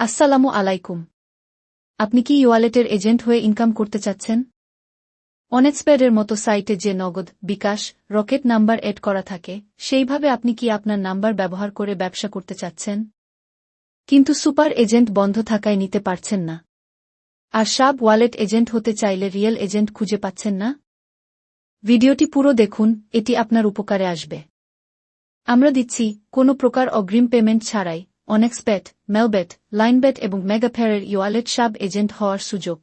আসসালামু আলাইকুম। আপনি কি ইওয়ালেটের এজেন্ট হয়ে ইনকাম করতে চাচ্ছেন? অনেটস্পেডের মতো সাইটে যে নগদ, বিকাশ, রকেট নাম্বার এড করা থাকে, সেইভাবে আপনি কি আপনার নাম্বার ব্যবহার করে ব্যবসা করতে চাচ্ছেন? কিন্তু সুপার এজেন্ট বন্ধ থাকায় নিতে পারছেন না। আর সাব ওয়ালেট এজেন্ট হতে চাইলে রিয়েল এজেন্ট খুঁজে পাচ্ছেন না? ভিডিওটি পুরো দেখুন, এটি আপনার উপকারে আসবে। আমরা দিচ্ছি, কোনো প্রকার অগ্রিম পেমেন্ট ছাড়াই অনেক্সপেট মেলবেট লাইনবেট এবং মেগাফেয়ারের ইওয়ালেট সাব এজেন্ট হওয়ার সুযোগ।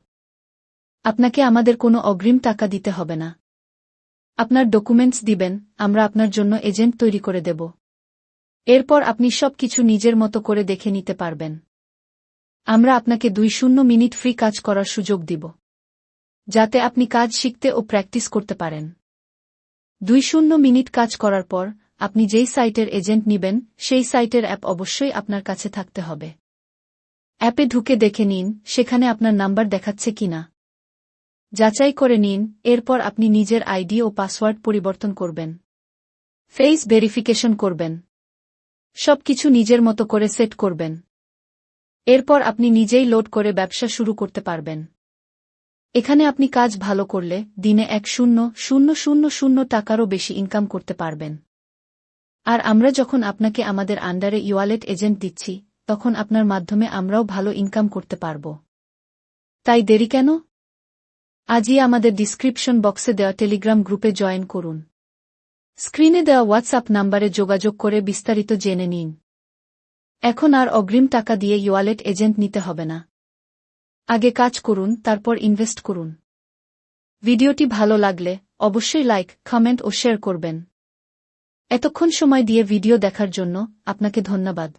আপনাকে আমাদের কোনো অগ্রিম টাকা দিতে হবে না। আপনার ডকুমেন্টস দিবেন, আমরা আপনার জন্য এজেন্ট তৈরি করে দেব। এরপর আপনি সব কিছু নিজের মতো করে দেখে নিতে পারবেন। আমরা আপনাকে দুই শূন্য মিনিট ফ্রি কাজ করার সুযোগ দিব। যাতে আপনি কাজ শিখতে ও প্র্যাকটিস করতে পারেন। দুই শূন্য মিনিট কাজ করার পর আপনি যেই সাইটের এজেন্ট নিবেন, সেই সাইটের অ্যাপ অবশ্যই আপনার কাছে থাকতে হবে। অ্যাপে ঢুকে দেখে নিন, সেখানে আপনার নাম্বার দেখাচ্ছে কিনা। যাচাই করে নিন, এরপর আপনি নিজের আইডি ও পাসওয়ার্ড পরিবর্তন করবেন। ফেস ভেরিফিকেশন করবেন। সবকিছু নিজের মতো করে সেট করবেন। এরপর আপনি নিজেই লোড করে ব্যবসা শুরু করতে পারবেন। এখানে আপনি কাজ ভালো করলে দিনে এক শূন্য শূন্য শূন্য শূন্য টাকারও বেশি ইনকাম করতে পারবেন। আর আমরা যখন আপনাকে আমাদের আন্ডারে ইওয়ালেট এজেন্ট দিচ্ছি, তখন আপনার মাধ্যমে আমরাও ভালো ইনকাম করতে পারব। তাই দেরি কেন? আজই আমাদের ডিসক্রিপশন বক্সে দেওয়া টেলিগ্রাম গ্রুপে জয়েন করুন। স্ক্রিনে দেওয়া হোয়াটসঅ্যাপ নাম্বারে যোগাযোগ করে বিস্তারিত জেনে নিন। এখন আর অগ্রিম টাকা দিয়ে ইওয়ালেট এজেন্ট নিতে হবে না। আগে কাজ করুন, তারপর ইনভেস্ট করুন। ভিডিওটি ভালো লাগলে অবশ্যই লাইক কমেন্ট ও শেয়ার করবেন। এতক্ষণ সময় দিয়ে ভিডিও দেখার জন্য আপনাকে ধন্যবাদ।